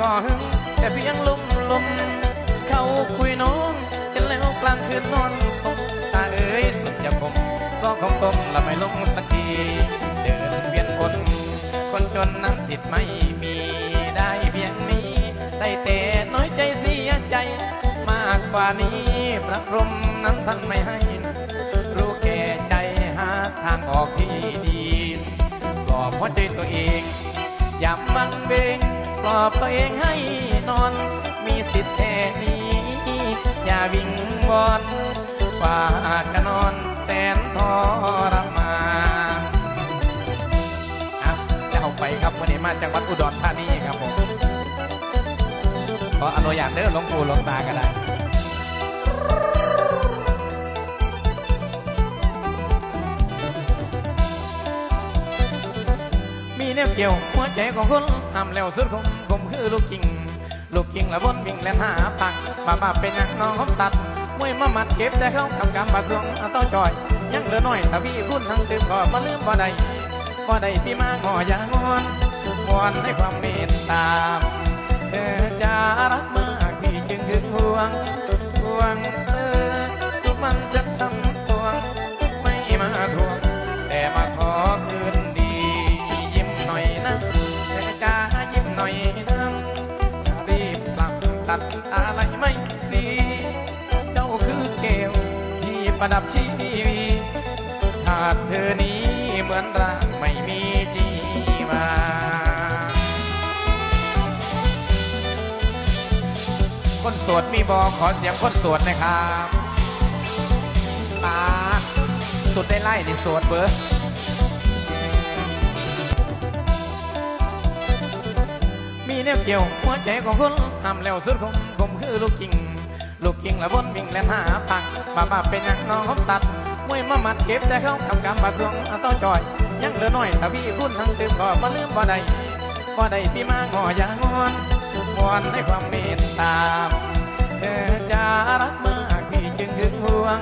ก็หึงแต่เพียงลุ่มลมเขาคุยน้องเห็นแล้วกลางคืนนอนสมตาเอ๋ยสุดจะคมก็คงต้มละไม่ลงสักที เดินเวียนวนคนจนนั้นสิทธิ์ไม่มีได้เพียงนี้ ได้แต่น้อยใจเสียใจ มากกว่านี้พระพรหมนั้นท่านไม่ให้ รู้แก่ใจหาทางออกที่ดีปลอบหัวใจตัวเองอย่ามันเบง ปลอบตัวเองให้นอน มีสิทธิ์แค่นี้ อย่าวิ่งวอนฝากกันนอนแสนทรมานอะจะเอาไปครับวันนี้มาจากวัดอุดรธานีครับผมขออนุญาตเด้อหลวงปู่หลวงตาก็ได้ มีแนวเกี่ยว หัวใจของคนทำแล้วสุดคมคมคือลูกจริงลูกจริงละบนวิ่งและหาปักป้าป้าเป็นหยังน้องผมตัดมวยมามัดเก็บแต่เขาทำกรรมบาดวงเอาเศร้าจอย ยังเหลือน้อยถ้าพี่พูดทั้งตื่นก็มาลืมบ่ได้บ่ได้ที่มางออย่างอนวอนให้ความเมตตาเธอจะรักมากพี่จึงหึงห่วง ตัดอะไรไม่ดีเจ้าคือเกลวที่ประดับชีวีขาดเธอนี้เหมือนร่างไม่มีจีวาคนโสดมีบอขอเสียงคนโสดนะครับตาสุดได้ไล่นี่โสดเบอร์ มีแนวเกี่ยวหัวใจของคนทำแล้วสุดคมคมคือลูกจริงลูกจริงละบนวิ่งและหาปักป้าป้าเป็นยังน้องตัดมวยมามัดเก็บแต่เขาทำกรรมบาดดวงเอเศร้าจอย ยังเหลือน้อยถ้าพี่พูดทั้งตื่นก็มาลืมบ่ได้บ่ได้ที่มางออย่างอนวอนให้ความเมตตาเธอจะรักมากพี่จึงห่วง